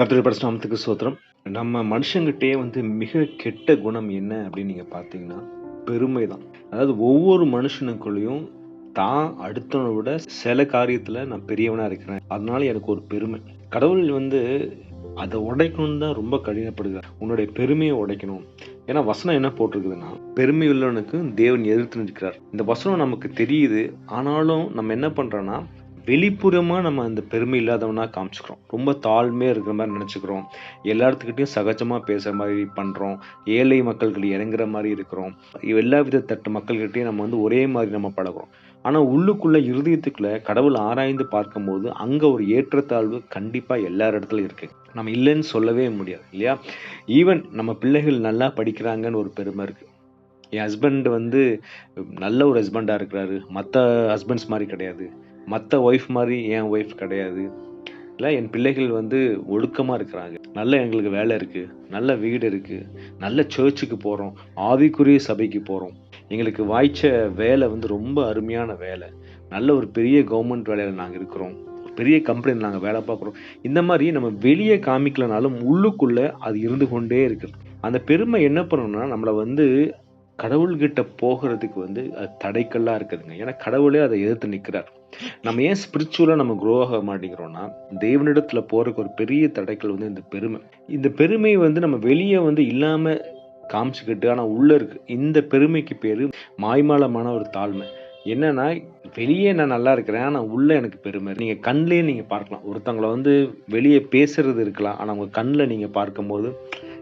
கத்திரி பரிசுத்த நாமத்துக்கு நம்ம மனுஷங்கிட்டே வந்து மிக கெட்ட குணம் என்ன அப்படின்னு நீங்க பார்த்தீங்கன்னா பெருமை தான் அதாவது ஒவ்வொரு மனுஷனுக்குள்ளேயும் தான் அடுத்தவனை விட சில காரியத்துல நான் பெரியவனா இருக்கிறேன். அதனால எனக்கு ஒரு பெருமை. கடவுள் வந்து அதை உடைக்கணும்னு தான் ரொம்ப கடினப்படுகிறார். உன்னுடைய பெருமையை உடைக்கணும். ஏன்னா வசனம் என்ன போட்டிருக்குதுன்னா பெருமை உள்ளவனுக்கு தேவன் எதிர்த்து நிற்கிறார். இந்த வசனம் நமக்கு தெரியுது. ஆனாலும் நம்ம என்ன பண்றோம்னா வெளிப்புறமாக நம்ம அந்த பெருமை இல்லாதவனாக காமிச்சுக்கிறோம். ரொம்ப தாழ்மையாக இருக்கிற மாதிரி நினச்சிக்கிறோம். எல்லாத்துக்கிட்டையும் சகஜமாக பேசுகிற மாதிரி பண்ணுறோம் ஏழை மக்கள்கள் இறங்குற மாதிரி இருக்கிறோம். எல்லா வித தட்டு மக்கள்கிட்டையும் நம்ம வந்து ஒரே மாதிரி நம்ம பழகுறோம். ஆனால் உள்ளுக்குள்ளே இருதயத்துக்குள்ளே கடவுள் ஆராய்ந்து பார்க்கும்போது அங்கே ஒரு ஏற்றத்தாழ்வு கண்டிப்பாக எல்லார் இடத்துலையும் இருக்குது நம்ம இல்லைன்னு சொல்லவே முடியாது இல்லையா? ஈவன் நம்ம பிள்ளைகள் நல்லா படிக்கிறாங்கன்னு ஒரு பெருமை இருக்குது என் ஹஸ்பண்ட் வந்து நல்ல ஒரு ஹஸ்பண்டாக இருக்கிறாரு. மற்ற ஹஸ்பண்ட்ஸ் மாதிரி கிடையாது. மற்ற ஒய்ஃப் மாதிரி என் ஒய்ஃப் கிடையாது. இல்லை என் பிள்ளைகள் வந்து ஒழுக்கமாக இருக்கிறாங்க. நல்ல எங்களுக்கு வேலை இருக்குது நல்ல வீடு இருக்குது நல்ல சர்ச்சுக்கு போகிறோம் ஆவிக்குரிய சபைக்கு போகிறோம் எங்களுக்கு வாய்ச்ச வேலை வந்து ரொம்ப அருமையான வேலை. நல்ல ஒரு பெரிய கவர்மெண்ட் வேலையில் நாங்கள் இருக்கிறோம். பெரிய கம்பெனியில் நாங்கள் வேலை பார்க்குறோம். இந்த மாதிரி நம்ம வெளியே காமிக்கலனாலும் உள்ளுக்குள்ளே அது இருந்து கொண்டே இருக்குது அந்த பெருமை என்ன பண்ணணும்னா நம்மளை வந்து கடவுள்கிட்ட போகிறதுக்கு வந்து அது தடைக்கல்லாக இருக்குதுங்க. ஏன்னா கடவுளே அதை எதிர்த்து நிற்கிறார் நம்ம ஏன் ஸ்பிரிச்சுவலாக நம்ம க்ரோ ஆக மாட்டேங்கிறோம்னா தெய்வனிடத்தில் போகிறதுக்கு ஒரு பெரிய தடைக்கல் வந்து இந்த பெருமை. இந்த பெருமை வந்து நம்ம வெளியே வந்து இல்லாமல் காமிச்சுக்கிட்டு ஆனால் உள்ளே இருக்கு. இந்த பெருமைக்கு பேர் மாய்மாலமான ஒரு தாழ்மை. என்னன்னா வெளியே நான் நல்லா இருக்கிறேன் ஆனால் உள்ளே எனக்கு பெருமை நீங்கள் கண்ணிலே நீங்கள் பார்க்கலாம். ஒருத்தவங்களை வந்து வெளியே பேசுறது இருக்கலாம் ஆனால் உங்கள் கண்ணில் நீங்கள் பார்க்கும்போது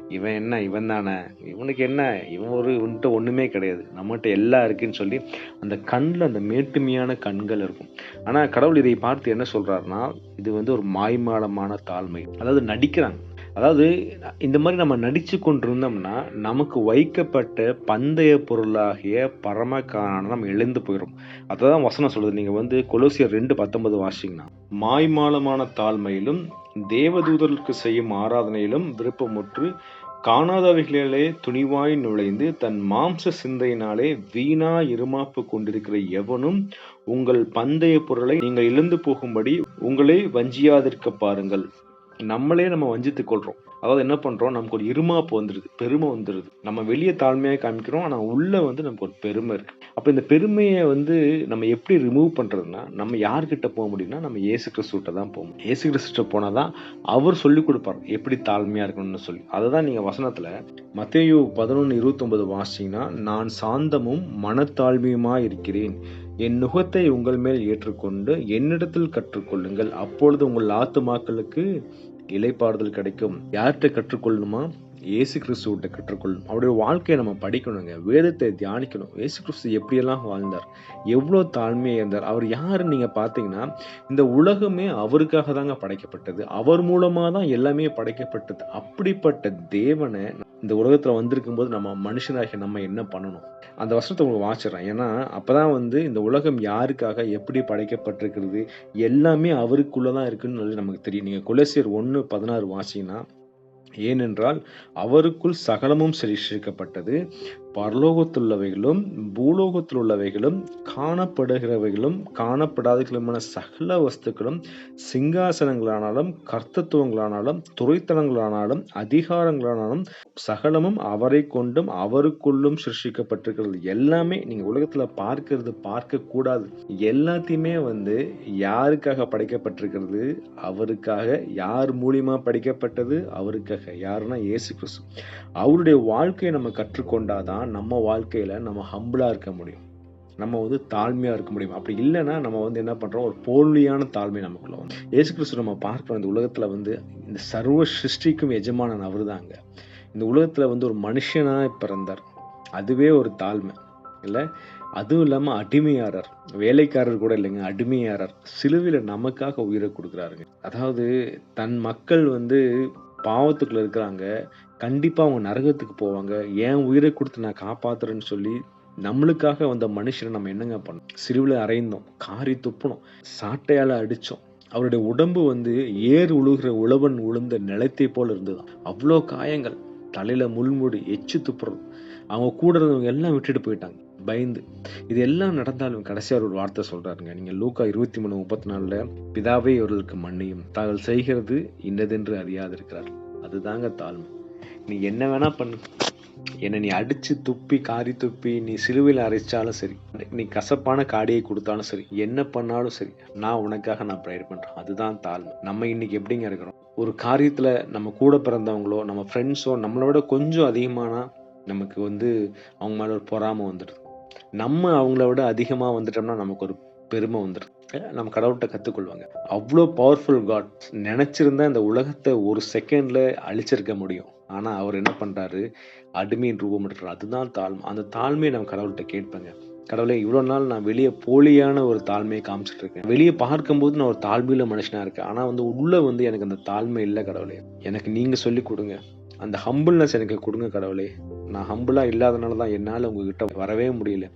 இவன் என்ன இவன் தானே? இவனுக்கு என்ன? இவன் ஒரு இவன்கிட்ட ஒண்ணுமே கிடையாது. நம்மகிட்ட எல்லாம் இருக்குன்னு சொல்லி அந்த கண்ணில் அந்த மேட்டுமையான கண்கள் இருக்கும். ஆனா கடவுள் இதை பார்த்து என்ன சொல்றாருன்னா இது வந்து ஒரு மாய்மாலமான தாழ்மை. அதாவது நடிக்கிறாங்க. அதாவது இந்த மாதிரி நம்ம நடிச்சு கொண்டிருந்தோம்னா நமக்கு வைக்கப்பட்ட பந்தய பொருளாகிய பரமக்கான நம்ம எழுந்து போயிடும் அதான் வசனம் சொல்லுது. நீங்க வந்து கொலோசியர் ரெண்டு பத்தொன்பது வாசிங்கன்னா மாய்மாலமான தாழ்மையிலும் தேவதூதர்களுக்கு செய்யும் ஆராதனையிலும் விருப்பமுற்று காணாதவைகளிலே துணிவாய் நுழைந்து தன் மாம்ச சிந்தையினாலே வீணா இருமாப்பு கொண்டிருக்கிற எவனும் உங்கள் பந்தய பொருளை நீங்கள் இழந்து போகும்படி உங்களை வஞ்சியாதிருக்க பாருங்கள். நம்மளே நம்ம வஞ்சித்துக் கொள்றோம். அதாவது என்ன பண்றோம்? நமக்கு ஒரு இருமாப்பு வந்துருது பெருமை வந்துருது. நம்ம வெளியே தாழ்மையாக காமிக்கிறோம் ஆனா உள்ள வந்து நமக்கு ஒரு பெருமை இருக்கு. அப்போ இந்த பெருமையை வந்து நம்ம எப்படி ரிமூவ் பண்ணுறதுன்னா நம்ம யார்கிட்ட போக முடியும்னா நம்ம ஏசு கிறிஸ்துட்ட தான் போகணும் ஏசு கிறிஸ்துட்ட போனால் தான் அவர் சொல்லி கொடுப்பார். எப்படி தாழ்மையாக இருக்கணும்னு சொல்லி. அதை தான் நீங்கள் வசனத்தில் மத்தேயு பதினொன்று இருபத்தொன்பது வாசிங்கன்னா நான் சாந்தமும் மனத்தாழ்மையுமாக இருக்கிறேன். என் நுகத்தை உங்கள் மேல் ஏற்றுக்கொண்டு என்னிடத்தில் கற்றுக்கொள்ளுங்கள். அப்பொழுது உங்கள் ஆத்துமாக்களுக்கு இலைப்பாறுதல் கிடைக்கும். யார்கிட்ட கற்றுக்கொள்ளணுமா? ஏசு கிறிஸ்துவிட்ட கற்றுக்கொள்ளும் அவருடைய வாழ்க்கையை நம்ம படிக்கணுங்க. வேதத்தை தியானிக்கணும். ஏசு கிறிஸ்து எப்படியெல்லாம் வாழ்ந்தார்? எவ்வளோ தாழ்மையாக இருந்தார்? அவர் யாருன்னு நீங்கள் பார்த்தீங்கன்னா இந்த உலகமே அவருக்காக தாங்க படைக்கப்பட்டது. அவர் மூலமாக தான் எல்லாமே படைக்கப்பட்டது. அப்படிப்பட்ட தேவனை இந்த உலகத்தில் வந்திருக்கும் போது நம்ம மனுஷனாகிய நம்ம என்ன பண்ணணும்? அந்த வருஷத்தை உங்களுக்கு வாசிடுறேன் ஏன்னா அப்பதான் வந்து இந்த உலகம் யாருக்காக எப்படி படைக்கப்பட்டிருக்கிறது? எல்லாமே அவருக்குள்ளே தான் இருக்குன்னு நமக்கு தெரியும். நீங்கள் குலசியர் ஒன்று பதினாறு வாசிங்கன்னா ஏனென்றால் அவருக்குள் சகலமும் சிருஷ்டிக்கப்பட்டது பரலோகத்துள்ளவைகளும் பூலோகத்தில் உள்ளவைகளும் காணப்படுகிறவைகளும் காணப்படாதவைகளுமான சகல வஸ்துக்களும் சிங்காசனங்களானாலும் கர்த்தத்துவங்களானாலும் துறைத்தனங்களானாலும் அதிகாரங்களானாலும் சகலமும் அவரை கொண்டும் அவருக்குள்ளும் சிருஷிக்கப்பட்டிருக்கிறது எல்லாமே நீங்க உலகத்துல பார்க்கிறது பார்க்க கூடாது எல்லாத்தையுமே வந்து யாருக்காக படைக்கப்பட்டிருக்கிறது? அவருக்காக யார் மூலியமா படைக்கப்பட்டது? அவருக்காக யாருன்னா இயேசு கிறிஸ்து. அவருடைய வாழ்க்கையை நம்ம கற்றுக்கொண்டாதான் நம்ம வாழ்க்கையில நம்ம ஹம்பிளா இருக்க முடியும். நம்ம வந்து தாழ்மையா இருக்க முடியும். அப்படி இல்லைன்னா நம்ம வந்து என்ன பண்றோம்? ஒரு போலியான தாழ்மை நமக்குள்ள வந்து ஏசு கிறிஸ்து நம்ம பார்க்கிறோம் இந்த உலகத்துல வந்து இந்த சர்வ சிருஷ்டிக்கும் எஜமானன் அவருதாங்க. இந்த உலகத்துல வந்து ஒரு மனுஷனா பிறந்தார். அதுவே ஒரு தாழ்மை. இல்லை? அதுவும் இல்லாம அடிமையாரர். வேலைக்காரர் கூட இல்லைங்க அடிமையாரர். சிலுவையில நமக்காக உயிரை கொடுக்குறாருங்க. அதாவது தன் மக்கள் வந்து பாவத்துக்குள்ள இருக்கிறாங்க. கண்டிப்பாக அவங்க நரகத்துக்கு போவாங்க. ஏன் உயிரை கொடுத்து நான் காப்பாத்துறேன்னு சொல்லி நம்மளுக்காக வந்த மனுஷனை நம்ம என்னங்க பண்ணோம் சிறுவில் அரைந்தோம். காரி துப்பினோம். சாட்டையால் அடித்தோம் அவருடைய உடம்பு வந்து ஏர் உழுகிற உழவன் உளுந்த நிலத்தை போல் இருந்ததுதான் அவ்வளோ காயங்கள். தலையில் முள்முடி எச்சு துப்புறது. அவங்க கூட இருந்தவங்க எல்லாம் விட்டுட்டு போயிட்டாங்க. பயந்து. இது எல்லாம் நடந்தாலும் கடைசியாக ஒரு வார்த்தை சொல்கிறாருங்க நீங்கள் லூக்கா இருபத்தி மூணு முப்பத்தி நாலில் பிதாவே இவர்களுக்கு மன்னியும். தாங்கள் செய்கிறது இன்னதென்று அறியாதிருக்கிறார் அதுதாங்க தாழ்மை. நீ என்ன வேணா பண்ணு. என்னை நீ அடிச்சு துப்பி காரி துப்பி நீ சிலுவையில் அரைச்சாலும் சரி நீ கசப்பான காடியை கொடுத்தாலும் சரி என்ன பண்ணாலும் சரி நான் உனக்காக நான் ப்ரேயர் பண்றேன். அதுதான் தாழ்மை. நம்ம இன்னைக்கு எப்படிங்க இருக்கிறோம்? ஒரு காரியத்துல நம்ம கூட பிறந்தவங்களோ நம்ம ஃப்ரெண்ட்ஸோ நம்மளை விட கொஞ்சம் அதிகமானா நமக்கு வந்து அவங்க மேல ஒரு பொறாமை வந்துடுது. நம்ம அவங்கள விட அதிகமா வந்துட்டோம்னா நமக்கு ஒரு பெருமை வந்துடுது. நம்ம கடவுள்கிட்ட கத்துக்கொள்வாங்க. அவ்வளோ பவர்ஃபுல் காட் நினைச்சிருந்தா இந்த உலகத்தை ஒரு செகண்ட்ல அழிச்சிருக்க முடியும். ஆனா அவர் என்ன பண்றாரு? அடிமையின் ரூபம் எடுக்கிறார். அதுதான் தாழ்மை. அந்த தாழ்மையை நம்ம கடவுள்கிட்ட கேட்பேங்க. கடவுளே இவ்வளோ நாள் நான் வெளியே போலியான ஒரு தாழ்மையை காமிச்சிட்டு இருக்கேன். வெளியே பார்க்கும்போது நான் ஒரு தாழ்மையில மனுஷனா இருக்கேன். ஆனா வந்து உள்ள வந்து எனக்கு அந்த தாழ்மை இல்லை கடவுளே. எனக்கு நீங்க சொல்லி கொடுங்க. அந்த ஹம்பிள்னஸ் எனக்கு கொடுங்க கடவுளே. நான் ஹம்பிளா இல்லாதனால தான் என்னால் உங்ககிட்ட வரவே முடியல.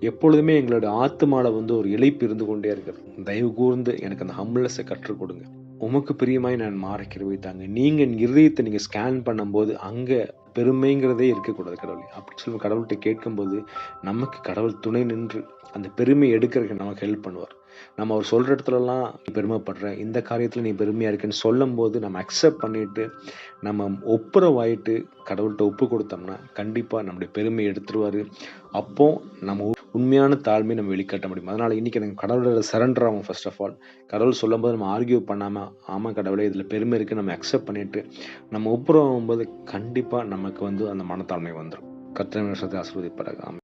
எப்பொழுதுமே எங்களோட ஆத்துமால வந்து ஒரு இழைப்பு இருந்து கொண்டே இருக்கிறது. தயவு கூர்ந்து எனக்கு அந்த ஹம்பிள்னஸை கற்றுக் கொடுங்க. உமக்கு பிரியமாய் நான் மாற கிருபை தாங்க என் இருதயத்தை நீங்கள் ஸ்கேன் பண்ணும்போது அங்கே பெருமைங்கிறதே இருக்கக்கூடாது கடவுளே. அப்படி சொல்லி கடவுள்கிட்ட கேட்கும்போது நமக்கு கடவுள் துணை நின்று அந்த பெருமை எடுக்கிறதுக்கு நமக்கு ஹெல்ப் பண்ணுவார். நம்ம அவர் சொல்கிற இடத்துலலாம் நீ பெருமைப்படுற இந்த காரியத்தில் நீ பெருமையாக இருக்கேன்னு சொல்லும் போது நம்ம அக்செப்ட் பண்ணிட்டு நம்ம ஒப்புரவாயிட்டு கடவுள்கிட்ட ஒப்பு கொடுத்தோம்னா கண்டிப்பாக நம்முடைய பெருமை எடுத்துருவார். அப்போ நம்ம உண்மையான தாழ்மையை நம்ம வெளிக்காட்ட முடியும். அதனால் இன்றைக்கி எனக்கு கடவுளோட சரண்டர் ஆகும் ஃபர்ஸ்ட் ஆஃப் ஆல் கடவுள் சொல்லும் போது நம்ம ஆர்கியூ பண்ணாமல் ஆமாம் கடவுளே இதில் பெருமை இருக்குது நம்ம அக்செப்ட் பண்ணிட்டு நம்ம ஒப்புரவாகும் போது கண்டிப்பாக நமக்கு வந்து அந்த மனத்தாழ்மை வந்துடும் கத்திர நிமிஷத்தை ஆசிர்வதிப்பார்கள்